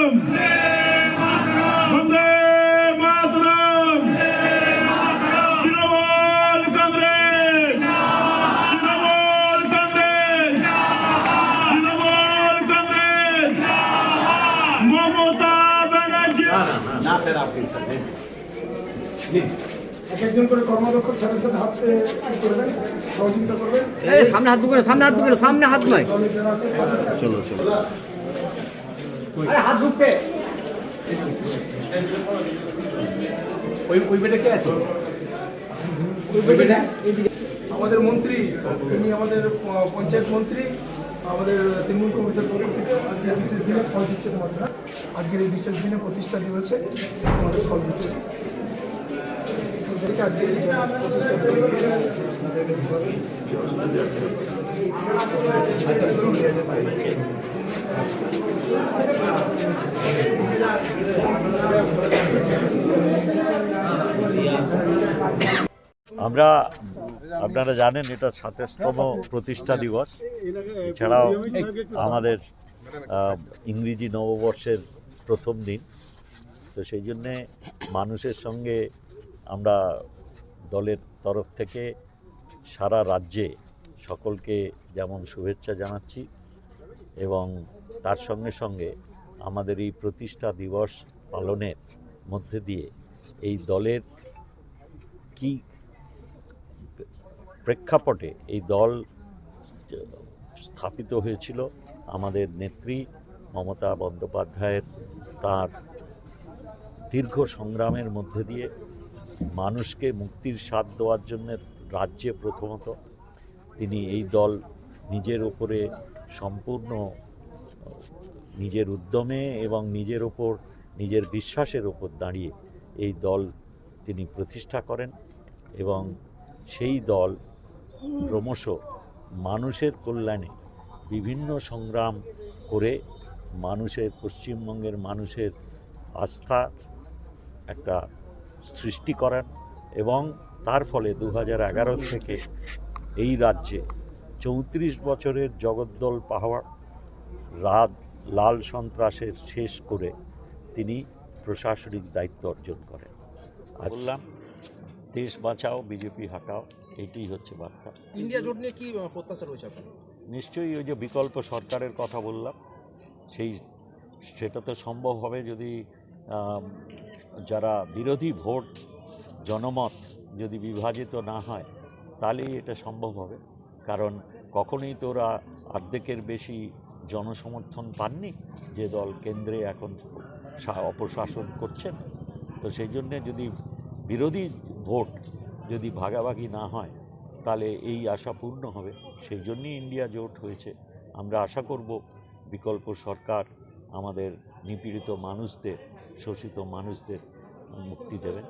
মাতরম। বন্দে মাতরম। তৃণমূল কংগ্রেস। তৃণমূল কংগ্রেস। তৃণমূল কংগ্রেস। মমতা ব্যানার্জি। না স্যার আপনি একজন করে কর্মদক্ষ স্যারের সাথে হাত করবেন সহযোগিতা করবেন। এই সামনে হাত দুটো সামনে হাত দুটো সামনে হাত নয় চলো চলো। ওই ওই বেটা কে আছে? আমাদের মন্ত্রী তিনি আমাদের পঞ্চায়েত মন্ত্রী আমাদের তৃণমূল কংগ্রেসের পক্ষ থেকে আজকে বিশেষ দিনে ফল দিচ্ছে তোমাদের। আজকের এই বিশেষ দিনে প্রতিষ্ঠা দিবসে তোমাদের ফল দিচ্ছে। আজকে প্রতিষ্ঠা দিবসে। আমরা, আপনারা জানেন এটা সাতাশতম প্রতিষ্ঠা দিবস। এছাড়াও আমাদের ইংরেজি নববর্ষের প্রথম দিন। তো সেই জন্যে মানুষের সঙ্গে আমরা দলের তরফ থেকে সারা রাজ্যে সকলকে যেমন শুভেচ্ছা জানাচ্ছি এবং তার সঙ্গে সঙ্গে আমাদের এই প্রতিষ্ঠা দিবস পালনের মধ্যে দিয়ে এই দলের কি প্রেক্ষাপটে এই দল স্থাপিত হয়েছিল। আমাদের নেত্রী মমতা বন্দ্যোপাধ্যায়ের তার দীর্ঘ সংগ্রামের মধ্যে দিয়ে মানুষকে মুক্তির স্বাদ দেওয়ার জন্য রাজ্যে প্রথমত। তিনি এই দল নিজের ওপরে সম্পূর্ণ, নিজের উদ্যমে এবং নিজের ওপর, নিজের বিশ্বাসের ওপর দাঁড়িয়ে এই দল তিনি প্রতিষ্ঠা করেন এবং সেই দল ক্রমশ মানুষের কল্যাণে বিভিন্ন সংগ্রাম করে মানুষের, পশ্চিমবঙ্গের মানুষের আস্থা একটা সৃষ্টি করেন এবং তার ফলে দু এগারো থেকে এই রাজ্যে চৌত্রিশ বছরের জগদ্দল পাহাড়, রাত, লাল সন্ত্রাসের শেষ করে তিনি প্রশাসনিক দায়িত্ব অর্জন করেন। বললাম, দেশ বাঁচাও, বিজেপি হাঁটাও। এইটাই হচ্ছে বার্তা। ইন্ডিয়া জোট নিয়ে কি প্রত্যাশা রয়েছে আপনার? নিশ্চয়ই ওই যে বিকল্প সরকারের কথা বললাম সেই সেটা তো সম্ভব হবে যদি যারা বিরোধী ভোট জনমত যদি বিভাজিত না হয় তাহলেই এটা সম্ভব হবে। কারণ কখনোই তো ওরা অর্ধেকের বেশি জনসমর্থন পাননি যে দল কেন্দ্রে এখন অপশাসন করছেন। তো সেই জন্যে যদি বিরোধী ভোট যদি ভাগাভাগি না হয়, তাহলে এই আশা পূর্ণ হবে। সেই জন্যই ইন্ডিয়া জোট হয়েছে। আমরা আশা করব বিকল্প সরকার আমাদের নিপীড়িত মানুষদের, শোষিত মানুষদের মুক্তি দেবেন